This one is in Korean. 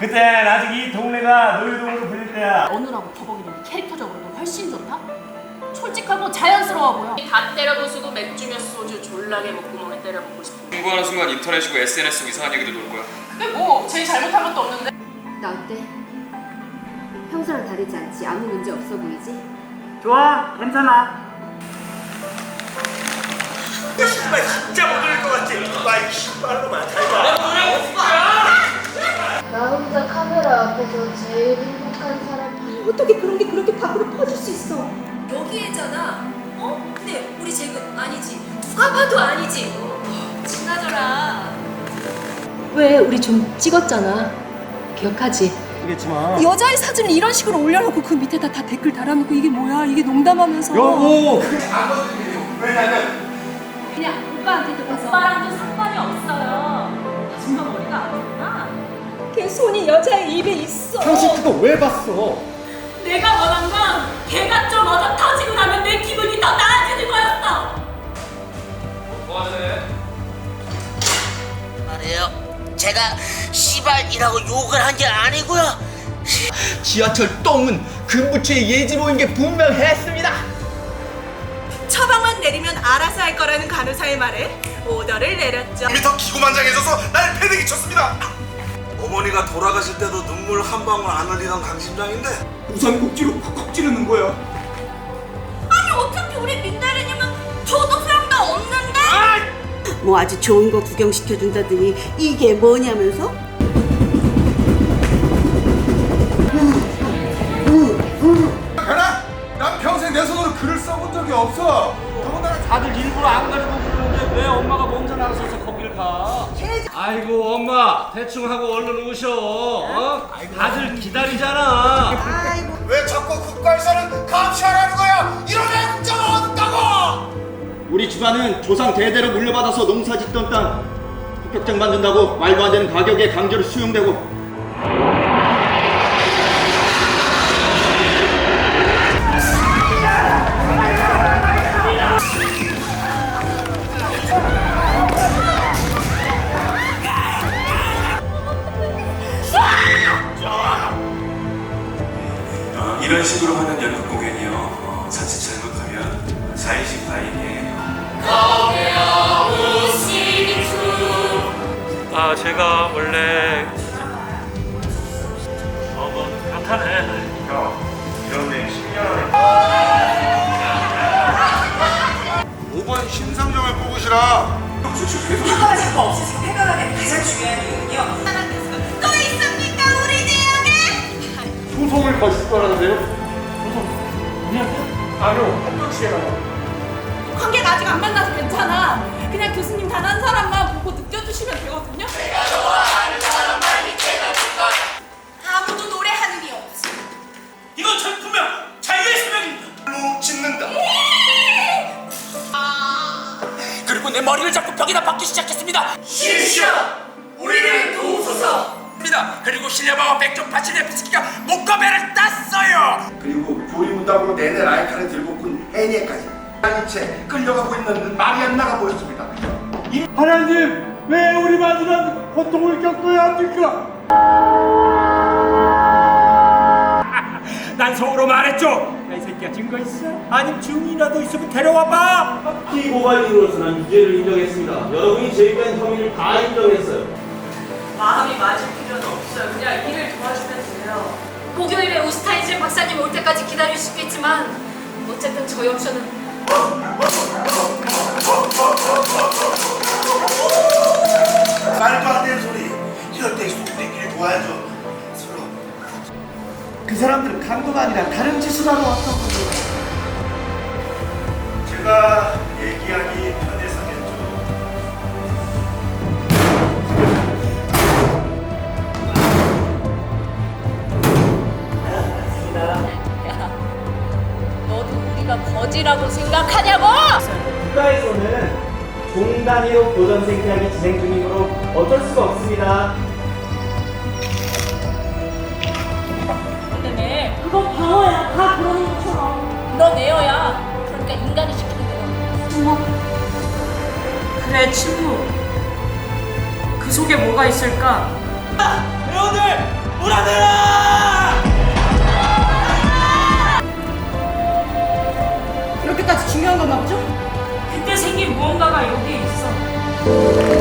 그땐 아직 이 동네가 놀이동으로 불릴 때야. 어느라고 더벅이는 캐릭터적으로도 훨씬 좋다? 솔직하고 자연스러워 보여. 다 때려 부수고 맥주며 소주 졸라게 먹고 몸에 때려 먹고 싶어. 공부하는 순간 인터넷이고 SNS 이상한 얘기도 돌 거야. 근데 뭐 제일 잘못한 것도 없는데. 나 어때? 평소랑 다르지 않지? 아무 문제 없어 보이지? 좋아, 괜찮아. 신발 진짜 못 올릴 것 같아. 누가 이 신발로만 잘나 혼자 카메라 앞에서 제일 행복한 사람 어떻게 그런 게 그렇게 밖으로 퍼질 수 있어? 여기에잖아. 어? 근데 우리 지금 아니지. 누가 봐도 아니지. 지나더라. 왜 우리 좀 찍었잖아. 기억하지? 그겠지만. 여자의 사진을 이런 식으로 올려놓고 그 밑에다 다 댓글 달아놓고 이게 뭐야? 이게 농담하면서. 여보, 그냥 오빠한테 들어서 손이 여자의 입에 있어. 당신 그거 왜 봤어? 내가 원한 건 걔가 좀 얻어 터지고 나면 내 기분이 더 나아지는 거였어. 뭐하세? 말이에요. 제가 시발이라고 욕을 한 게 아니고요. 지하철 똥은 근무처의 예지모인 게 분명했습니다. 처방만 내리면 알아서 할 거라는 간호사의 말에 오더를 내렸죠. 이미 더 기고만장해져서 날 패대기 쳤습니다. 어머니가 돌아가실 때도 눈물 한 방울 안 흘리던 강 심장인데 우선 꼭지로 콕콕 찌르는 거야. 아니 어차피 우리 민다리님은 저도 소용도 없는데. 뭐 아주 좋은 거 구경시켜준다더니 이게 뭐냐면서? 가라! 난 평생 내 손으로 글을 써본 적이 없어. 더군다나 다들 일부러 안 가려고 그러는데 왜 엄마가 먼저 나서서 거길 가? 아이고 엄마 대충 하고 얼른 오셔. 어? 다들 기다리잖아. 왜 자꾸 국가에서는 감시하라는 거야? 이런 애국자가 없다고! 우리 집안은 조상 대대로 물려받아서 농사 짓던 땅 합격장 만든다고 말도 안 되는 가격에 강제로 수용되고 이런 식으로 하는 연극 공연이요. 어, 자칫 잘못하면 사회식 파행이에요. 아 제가 원래 어뭐 그렇다네. 이런 애 10년 5번 심상정을 뽑으시라. 폐가하실 거 없으시고 폐가하는 가장 중요한 이유는요. 또 있습니까 우리 지역에? 소송을 거실 거라는데요? 아니요 한명씩해라고 관계가 아직 안 만나서 괜찮아. 그냥 교수님 단 한 사람만 보고 느껴주시면 되거든요. 아무도 노래하는 이 없어. 이건 전 분명 자유의 생명입니다. 로 짓는다. 그리고 내 머리를 잡고 벽에다 박기 시작했습니다. 시시여, 우리를 도우소서. 입니다. 그리고 실려방어 백점 파치 레프스키가 목과배를 땄어요. 그리고 조리문답으로 내내 라이카를 들고 군 해니에까지 한채 끌려가고 있는 마리안나가 보였습니다. 하나님 왜 우리만 이런 고통을 겪어야 합니까? 난 속으로 말했죠. 야, 이 새끼야 증거 있어? 아니면 증인이라도 있으면 데려와봐. 피고발인으로서 난 유죄를 인정했습니다. 여러분이 제기한 혐의를 다 인정했어요. 마음이 맞을 필요는 없어요. 그냥 일을 도와주면. 목요일에 우스타인실 박사님 올 때까지 기다릴 수 있겠지만 어쨌든 저희 옵션은 말도 안 소리. 이럴 때 우리끼리 모아야죠. 서로. 그 사람들은 강도가 아니라 다른 짓을 하러 왔다고. 제가 얘기하기 거지라고 생각하냐고! 국가에서는 종 단위로 교전 생태학이 진행 중이므로 어쩔 수가 없습니다. 근데 그거 방어야 다 그러는 것처럼 그러네요야 그러니까 인간이 시키는 대로 침묵 그래 침묵 그 속에 뭐가 있을까 회원들 우리 아들아! 그렇 건 맞죠? 그때 생긴 무언가가 여기에 있어.